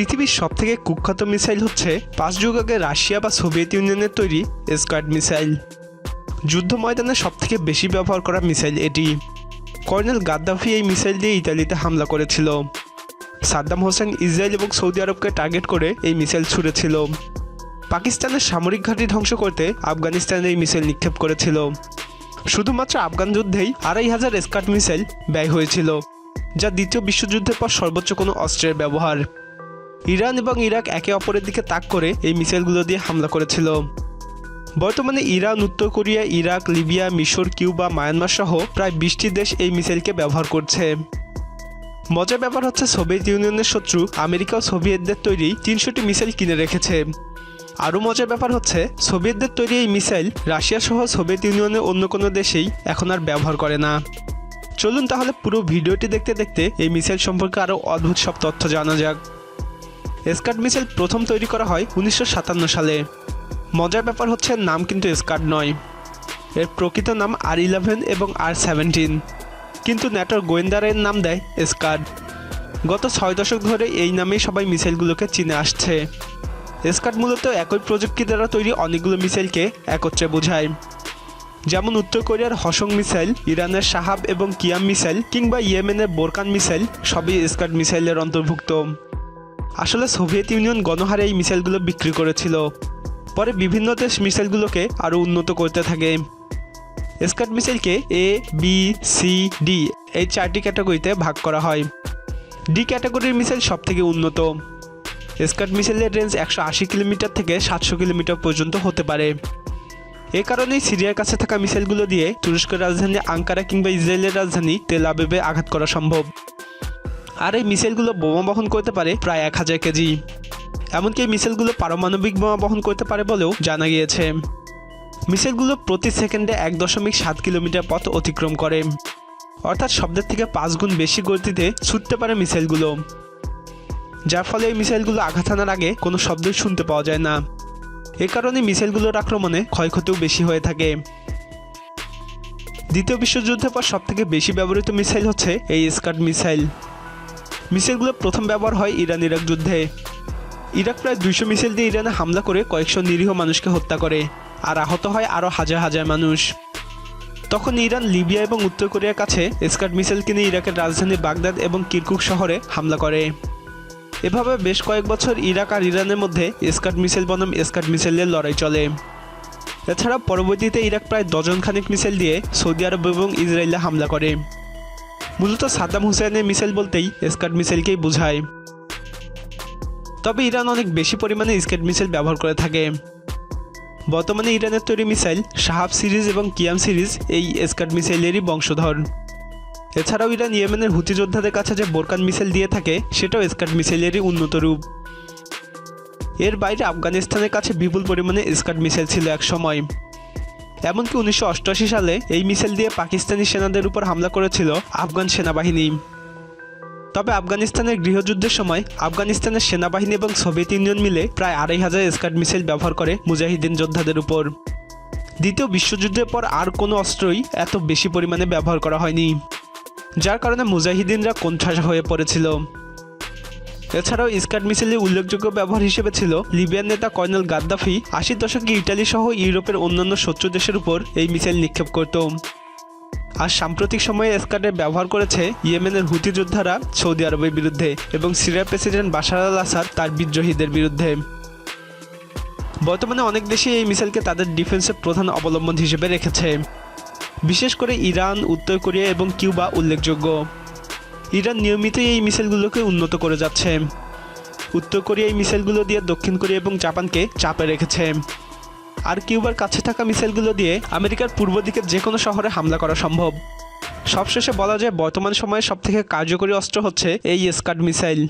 পৃথিবীর সবথেকে কুখ্যাত মিসাইল হচ্ছে পাঁচ যুগ আগে রাশিয়া বা সোভিয়েত ইউনিয়নের তৈরি স্কোয়াড মিসাইল। যুদ্ধ ময়দানে সবথেকে বেশি ব্যবহার করা মিসাইল এটি। কর্নেল গাদ্দাফি এই মিসাইল দিয়ে ইতালিতে হামলা করেছিল। সাদ্দাম হোসেন ইসরায়েল এবং সৌদি আরবকে টার্গেট করে এই মিসাইল ছুড়েছিল। পাকিস্তানের সামরিক ঘাঁটি ধ্বংস করতে আফগানিস্তানে এই মিসাইল নিক্ষেপ করেছিল। শুধুমাত্র আফগান যুদ্ধেই আড়াই হাজার স্কাট মিসাইল ব্যয় হয়েছিল, যা দ্বিতীয় বিশ্বযুদ্ধের পর সর্বোচ্চ কোনো অস্ত্রের ব্যবহার। ইরান এবং ইরাক একে অপরের দিকে তাক করে এই মিসাইলগুলো দিয়ে হামলা করেছিল। বর্তমানে ইরান, উত্তর কোরিয়া, ইরাক, লিবিয়া, মিশর, কিউবা, মায়ানমার সহ প্রায় বিশটি দেশ এই মিসাইলকে ব্যবহার করছে। মজার ব্যাপার হচ্ছে সোভিয়েত ইউনিয়নের শত্রু আমেরিকা ও সোভিয়েতদের তৈরি তিনশোটি মিসাইল কিনে রেখেছে। আরও মজার ব্যাপার হচ্ছে সোভিয়েতদের তৈরি এই মিসাইল রাশিয়া সহ সোভিয়েত ইউনিয়নের অন্য কোনো দেশেই এখন আর ব্যবহার করে না। চলুন তাহলে পুরো ভিডিওটি দেখতে দেখতে এই মিসাইল সম্পর্কে আরও অদ্ভুত সব তথ্য জানা যাক। স্কার্ট মিসাইল প্রথম তৈরি করা হয় উনিশশো সাতান্ন সালে। মজার ব্যাপার হচ্ছে নাম কিন্তু স্কার্ট নয়। এর প্রকৃত নাম আর ইলেভেন এবং আর সেভেন্টিন। কিন্তু ন্যাটোর গোয়েন্দারের নাম দেয় স্কাড গত ছয় দশক ধরে এই নামেই সবাই মিসাইলগুলোকে চিনে আসছে। স্কাড মূলত একই প্রযুক্তি দ্বারা তৈরি অনেকগুলো মিসাইলকে একত্রে বোঝায়। যেমন উত্তর কোরিয়ার হসং মিসাইল, ইরানের সাহাব এবং কিয়াম মিসাইল কিংবা ইয়েমেনের বোরকান মিসাইল সবই স্কাড মিসাইলের অন্তর্ভুক্ত। আসলে সোভিয়েত ইউনিয়ন গণহারে এই মিসাইলগুলো বিক্রি করেছিল। পরে বিভিন্ন দেশ মিসাইলগুলোকে আরও উন্নত করতে থাকে। স্কাট মিসাইলকে এ বি সি ডি এই চারটি ক্যাটাগরিতে ভাগ করা হয়। ডি ক্যাটাগরির মিসাইল সব থেকে উন্নত। স্কাট মিসাইলের রেঞ্জ একশো আশি কিলোমিটার থেকে সাতশো কিলোমিটার পর্যন্ত হতে পারে। এ কারণেই সিরিয়ার কাছে থাকা মিসাইলগুলো দিয়ে তুরস্কের রাজধানী আঙ্কারা কিংবা ইসরায়েলের রাজধানী তেল আবেবে আঘাত করা সম্ভব। আর এই মিসাইলগুলো বোমা বহন করতে পারে প্রায় এক হাজার কেজি। এমনকি মিসাইলগুলো পারমাণবিক বোমা বহন করতে পারে বলেও জানা গিয়েছে। মিসাইলগুলো প্রতি সেকেন্ডে এক দশমিক সাত কিলোমিটার পথ অতিক্রম করে। অর্থাৎ শব্দের থেকে পাঁচ গুণ বেশি গতিতে ছুটতে পারে মিসাইলগুলো। যার ফলে এই মিসাইলগুলো আঘাত হানার আগে কোনো শব্দই শুনতে পাওয়া যায় না। এ কারণে মিসাইলগুলোর আক্রমণে ক্ষয়ক্ষতিও বেশি হয়ে থাকে। দ্বিতীয় বিশ্বযুদ্ধের পর সবথেকে বেশি ব্যবহৃত মিসাইল হচ্ছে এই স্কার্ট মিসাইল। মিসাইলগুলো প্রথম ব্যবহার হয় ইরান ইরাক যুদ্ধে। ইরাক প্রায় দুইশো মিসাইল দিয়ে ইরানে হামলা করে কয়েকশো নিরীহ মানুষকে হত্যা করে, আর আহত হয় আরও হাজার হাজার মানুষ। তখন ইরান লিবিয়া এবং উত্তর কোরিয়ার কাছে স্কার্ট মিসাইল কিনে ইরাকের রাজধানী বাগদাদ এবং কিরকুক শহরে হামলা করে। এভাবে বেশ কয়েক বছর ইরাক আর ইরানের মধ্যে স্কার্ট মিসাইল বনাম স্কার্ট মিসাইলের লড়াই চলে। এছাড়া পরবর্তীতে ইরাক প্রায় ডজন খানিক মিসাইল দিয়ে সৌদি আরব এবং ইসরায়েলে হামলা করে। মূলত সাদ্দাম হুসেনের মিসাইল বলতেই স্কাট মিসাইলকেই বোঝায়। তবে ইরান অনেক বেশি পরিমাণে স্কেট মিসাইল ব্যবহার করে থাকে। বর্তমানে ইরানের তৈরি মিসাইল শাহাব সিরিজ এবং কিয়াম সিরিজ এই স্কাট মিসাইলেরই বংশধর। এছাড়াও ইরান ইয়েমেনের হুতি যোদ্ধাদের কাছে যে বোরকান মিসাইল দিয়ে থাকে, সেটাও স্কাট মিসাইলেরই উন্নত রূপ এর বাইরে আফগানিস্তানের কাছে বিপুল পরিমাণে স্কাট মিসাইল ছিল এক সময়। এমনকি উনিশশো অষ্টআশি সালে এই মিসাইল দিয়ে পাকিস্তানি সেনাদের উপর হামলা করেছিল আফগান সেনাবাহিনী। তবে আফগানিস্তানের গৃহযুদ্ধের সময় আফগানিস্তানের সেনাবাহিনী এবং সোভিয়েত ইউনিয়ন মিলে প্রায় আড়াই হাজার স্কাট মিসাইল ব্যবহার করে মুজাহিদিন যোদ্ধাদের উপর। দ্বিতীয় বিশ্বযুদ্ধের পর আর কোনো অস্ত্রই এত বেশি পরিমাণে ব্যবহার করা হয়নি, যার কারণে মুজাহিদিনরা কোণঠাসা হয়ে পড়েছিল। এছাড়াও স্কাট মিসাইলের উল্লেখযোগ্য ব্যবহার হিসেবে ছিল লিবিয়ান নেতা কর্নেল গাদ্দাফি আশির দশকে ইটালি সহ ইউরোপের অন্যান্য শত্রু দেশের উপর এই মিসাইল নিক্ষেপ করত। আর সাম্প্রতিক সময়ে স্কাটের ব্যবহার করেছে ইয়েমেনের হুতি যোদ্ধারা সৌদি আরবের বিরুদ্ধে এবং সিরিয়ার প্রেসিডেন্ট বাশার আল আসাদ তার বিদ্রোহীদের বিরুদ্ধে। বর্তমানে অনেক দেশই এই মিসাইলকে তাদের ডিফেন্সের প্রধান অবলম্বন হিসেবে রেখেছে। বিশেষ করে ইরান, উত্তর কোরিয়া এবং কিউবা উল্লেখযোগ্য। ইরান নিয়মিতই এই মিসাইলগুলোকে উন্নত করে যাচ্ছে। উত্তর কোরিয়া এই মিসাইলগুলো দিয়ে দক্ষিণ কোরিয়া এবং জাপানকে চাপে রেখেছে। আর কিউবার কাছে থাকা মিসাইলগুলো দিয়ে আমেরিকার পূর্ব দিকের যে কোনো শহরে হামলা করা সম্ভব। সবশেষে বলা যায়, বর্তমান সময়ে সবথেকে কার্যকরী অস্ত্র হচ্ছে এই স্কাড মিসাইল।